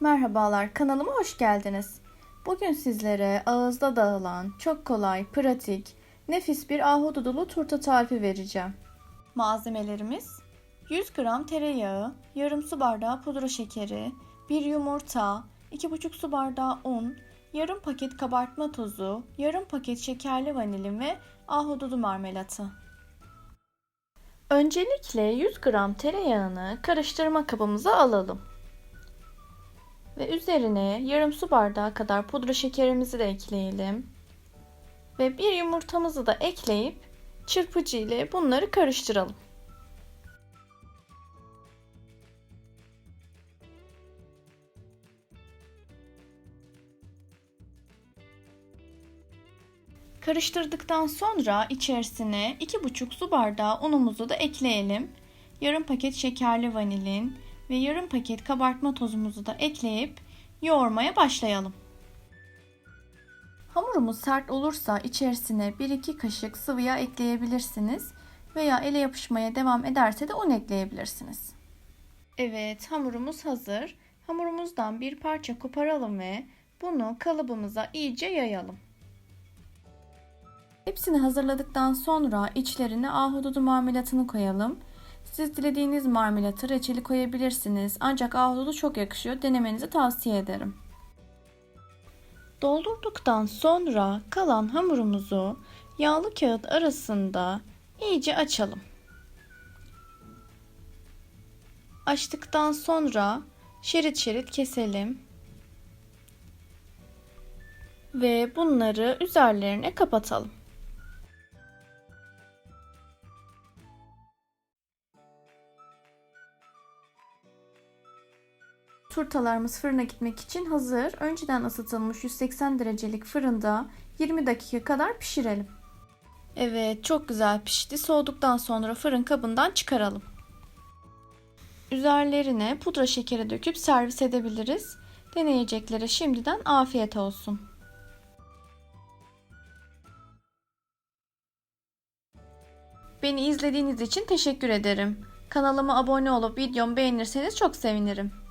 Merhabalar, kanalıma hoş geldiniz. Bugün sizlere ağızda dağılan, çok kolay, pratik, nefis bir ahududulu turta tarifi vereceğim. Malzemelerimiz 100 gram tereyağı, yarım su bardağı pudra şekeri, 1 yumurta, 2,5 su bardağı un, yarım paket kabartma tozu, yarım paket şekerli vanilin ve ahududu marmelatı. Öncelikle 100 gram tereyağını karıştırma kabımıza alalım. Ve üzerine yarım su bardağı kadar pudra şekerimizi de ekleyelim. Ve bir yumurtamızı da ekleyip çırpıcı ile bunları karıştıralım. Karıştırdıktan sonra içerisine 2,5 su bardağı unumuzu da ekleyelim. Yarım paket şekerli vanilin ve yarım paket kabartma tozumuzu da ekleyip yoğurmaya başlayalım. Hamurumuz sert olursa içerisine 1-2 kaşık sıvı yağ ekleyebilirsiniz veya ele yapışmaya devam ederse de un ekleyebilirsiniz. Evet, hamurumuz hazır. Hamurumuzdan bir parça koparalım ve bunu kalıbımıza iyice yayalım. Hepsini hazırladıktan sonra içlerine ahududu marmelatını koyalım. Siz dilediğiniz marmelatı reçeli koyabilirsiniz. Ancak ahududu çok yakışıyor. Denemenizi tavsiye ederim. Doldurduktan sonra kalan hamurumuzu yağlı kağıt arasında iyice açalım. Açtıktan sonra şerit şerit keselim. Ve bunları üzerlerine kapatalım. Turtalarımız fırına gitmek için hazır. Önceden ısıtılmış 180 derecelik fırında 20 dakika kadar pişirelim. Evet, çok güzel pişti. Soğuduktan sonra fırın kabından çıkaralım. Üzerlerine pudra şekeri döküp servis edebiliriz. Deneyeceklere şimdiden afiyet olsun. Beni izlediğiniz için teşekkür ederim. Kanalıma abone olup videomu beğenirseniz çok sevinirim.